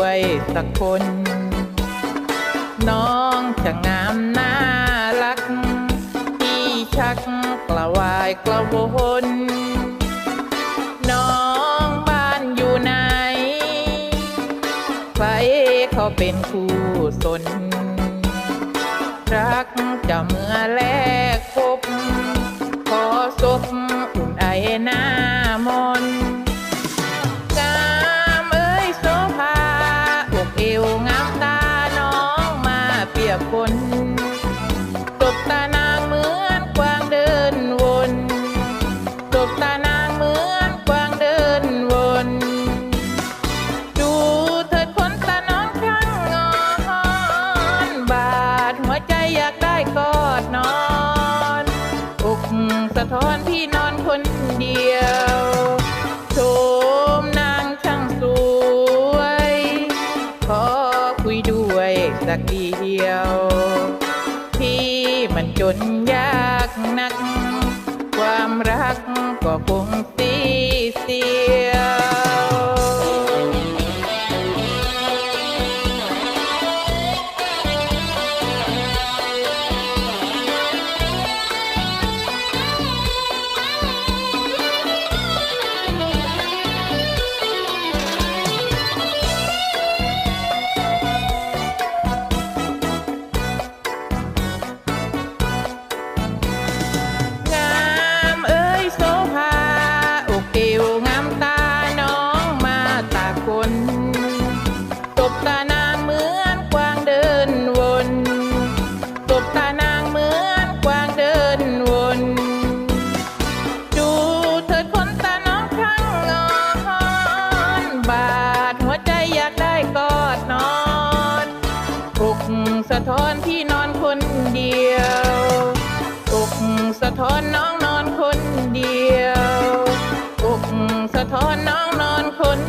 วยสักคน น้องจะงามน่ารัก ที่ชักกระวายกระวนน้องบ้านอยู่ไหน ใครเขาเป็นคู่สน รักจะเมื่อแลกพบ ขอศพ ตานางเหมือนกวางเดินวนตบตานางเหมือนกวางเดินวน ดูเถิดคนตาน้องช่างงอนบาดหัวใจอยากได้กอดนอนอกสะท้อนพี่นอนคนเดียวโชมนางช่างสวย ขอคุยด้วยสักทีเดียว มันจนยากนัก ความรักก็คงสีเสียะท้อนน้องนอนคนเดียวอกสะท้อนน้องนอนคน